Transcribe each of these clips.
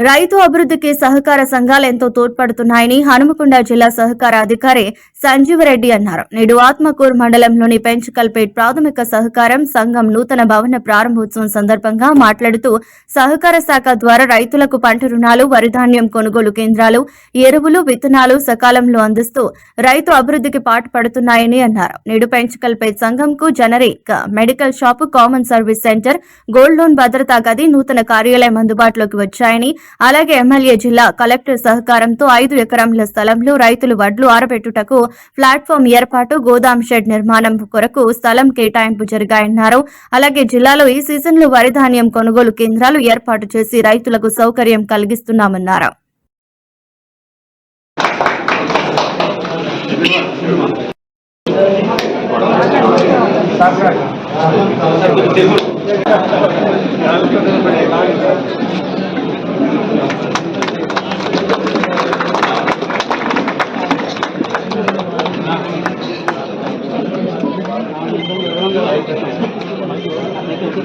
రైతు అభివృద్ధికి సహకార సంఘాలు ఎంతో తోడ్పడుతున్నాయని హనుమకొండ జిల్లా సహకార అధికారి సంజీవరెడ్డి అన్నారు. నేడు ఆత్మకూరు మండలంలోని పెంచుకల్పేట్ ప్రాథమిక సహకారం సంఘం నూతన భవన ప్రారంభోత్సవం సందర్భంగా మాట్లాడుతూ సహకార శాఖ ద్వారా రైతులకు పంట రుణాలు వరిధాన్యం కొనుగోలు కేంద్రాలు ఎరువులు విత్తనాలు సకాలంలో అందిస్తూ రైతు అభివృద్ధికి పాటుపడుతున్నాయని అన్నారు. నేడు Penchikalpet సంఘంకు generic medical shop common service centre gold loan భద్రతా గది నూతన కార్యాలయం అందుబాటులోకి వచ్చాయని అలాగే ఎమ్మెల్యే జిల్లా కలెక్టర్ సహకారంతో ఐదు ఎకరంల స్థలంలో రైతులు వడ్లు ఆరబెట్టుటకు ప్లాట్ఫామ్ ఏర్పాటు గోదాం షెడ్ నిర్మాణం కొరకు స్థలం కేటాయింపు జరిగాయన్నారు. అలాగే జిల్లాలో ఈ సీజన్లో వరి ధాన్యం కొనుగోలు కేంద్రాలు ఏర్పాటు చేసి రైతులకు సౌకర్యం కలిగిస్తున్నామన్నారు.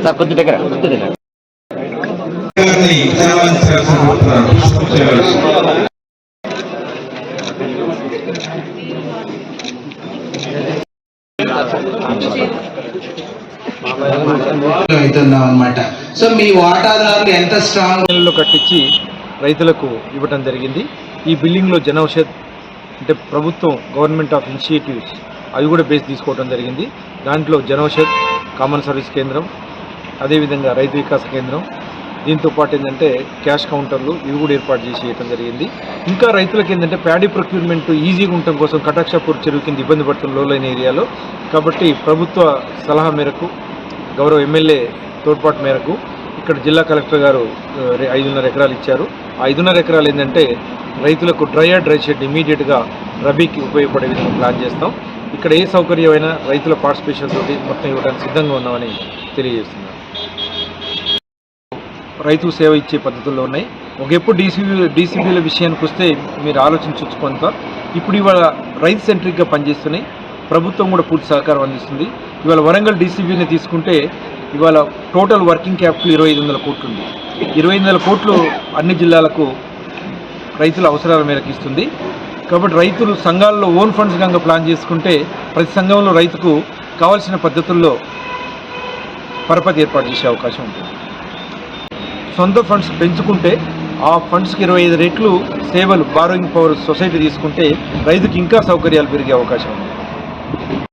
సార్ కొద్ది దగ్గర కొద్ది దగ్గర. అవుతున్నాం అనమాట సో మీ వాటాదారులు ఎంత స్ట్రాంగ్ కట్టించి రైతులకు ఇవ్వటం జరిగింది. ఈ బిల్డింగ్లో జనౌషధ్ అంటే ప్రభుత్వం గవర్నమెంట్ ఆఫ్ ఇనిషియేటివ్స్ అవి కూడా బేస్ తీసుకోవడం జరిగింది. దాంట్లో జనౌషధ్ కామన్ సర్వీస్ కేంద్రం అదేవిధంగా రైతు వికాస కేంద్రం. దీంతో పాటు ఏంటంటే క్యాష్ కౌంటర్లు ఇవి కూడా ఏర్పాటు చేసి ఇవ్వడం జరిగింది. ఇంకా రైతులకు ఏంటంటే ప్యాడీ ప్రొక్యూర్మెంట్ ఈజీగా ఉండటం కోసం కటాక్షాపూర్ చెరువు కింద ఇబ్బంది పడుతున్న లోలైన ఏరియాలో కాబట్టి ప్రభుత్వ సలహా మేరకు గౌరవ ఎమ్మెల్యే తోడ్పాటు మేరకు ఇక్కడ జిల్లా కలెక్టర్ గారు ఐదున్నర ఎకరాలు ఇచ్చారు. ఆ ఐదున్నర ఎకరాలు ఏంటంటే రైతులకు డ్రై అండ్ డ్రై షెడ్ ఇమీడియట్గా రబీకి ఉపయోగపడే విధంగా ప్లాన్ చేస్తాం. ఇక్కడ ఏ సౌకర్యమైనా రైతుల పార్టిసిపేషన్ తోటి మొత్తం ఇవ్వడానికి సిద్ధంగా ఉన్నామని తెలియజేస్తున్నాను రైతు సేవ ఇచ్చే పద్ధతుల్లో ఉన్నాయి. ఒకప్పుడు డీసీబీ డీసీబీల విషయానికి వస్తే మీరు ఆలోచించవచ్చు కొంత ఇప్పుడు ఇవాళ రైతు సెంట్రిక్గా పనిచేస్తున్నాయి. ప్రభుత్వం కూడా పూర్తి సహకారం అందిస్తుంది. ఇవాళ వరంగల్ డీసీబీని తీసుకుంటే ఇవాళ టోటల్ వర్కింగ్ క్యాపిటల్ ఇరవై ఐదు వందల కోట్లు ఉంది ఇరవై ఐదు వందల కోట్లు అన్ని జిల్లాలకు రైతుల అవసరాల మేరకు ఇస్తుంది. కాబట్టి రైతులు సంఘాల్లో ఓన్ ఫండ్స్ కనుక ప్లాన్ చేసుకుంటే ప్రతి సంఘంలో రైతుకు కావాల్సిన పద్ధతుల్లో పరపతి ఏర్పాటు చేసే అవకాశం ఉంటుంది. సొంత ఫండ్స్ పెంచుకుంటే ఆ ఫండ్స్కి ఇరవై ఐదు రెట్లు సేవలు బారోయింగ్ పవర్ సొసైటీ తీసుకుంటే రైతుకి ఇంకా సౌకర్యాలు పెరిగే అవకాశం ఉంది.